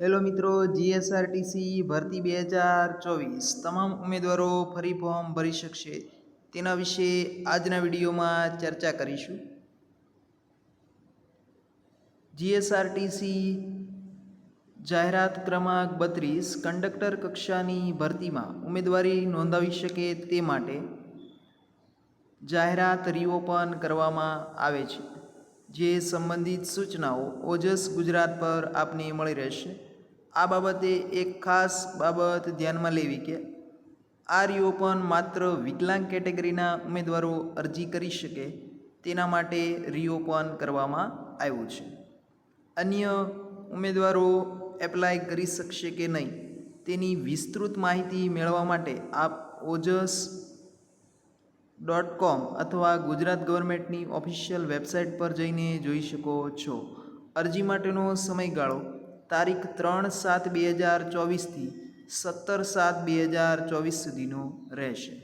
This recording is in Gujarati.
હેલો મિત્રો જીએસઆરટીસી ભરતી બે હજાર ચોવીસ. તમામ ઉમેદવારો ફરી ફોર્મ ભરી શકશે. તેના વિશે આજના વિડીયોમાં ચર્ચા કરીશું. જીએસઆરટીસી જાહેરાત ક્રમાંક બત્રીસ, કંડક્ટર કક્ષાની ભરતીમાં ઉમેદવારી નોંધાવી શકે તે માટે જાહેરાત રીઓપન કરવામાં આવે છે, જે સંબંધિત સૂચનાઓ ઓજસ ગુજરાત પર આપને મળી રહેશે. આ બાબતે એક ખાસ બાબત ધ્યાનમાં લેવી કે આ રિઓપન માત્ર વિકલાંગ કેટેગરીના ઉમેદવારો અરજી કરી શકે તેના માટે રિઓપન કરવામાં આવ્યું છે. અન્ય ઉમેદવારો એપ્લાય કરી શકશે કે નહીં તેની વિસ્તૃત માહિતી મેળવવા માટે આપ ઓજસ. ડોટ કોમ અથવા ગુજરાત ગવર્મેન્ટની ઓફિશિયલ વેબસાઇટ પર જઈને જોઈ શકો છો. અરજી માટેનો સમયગાળો તારીખ ત્રણ સાત બે હજાર ચોવીસથી સત્તર સાત બે હજાર ચોવીસ સુધીનો રહેશે.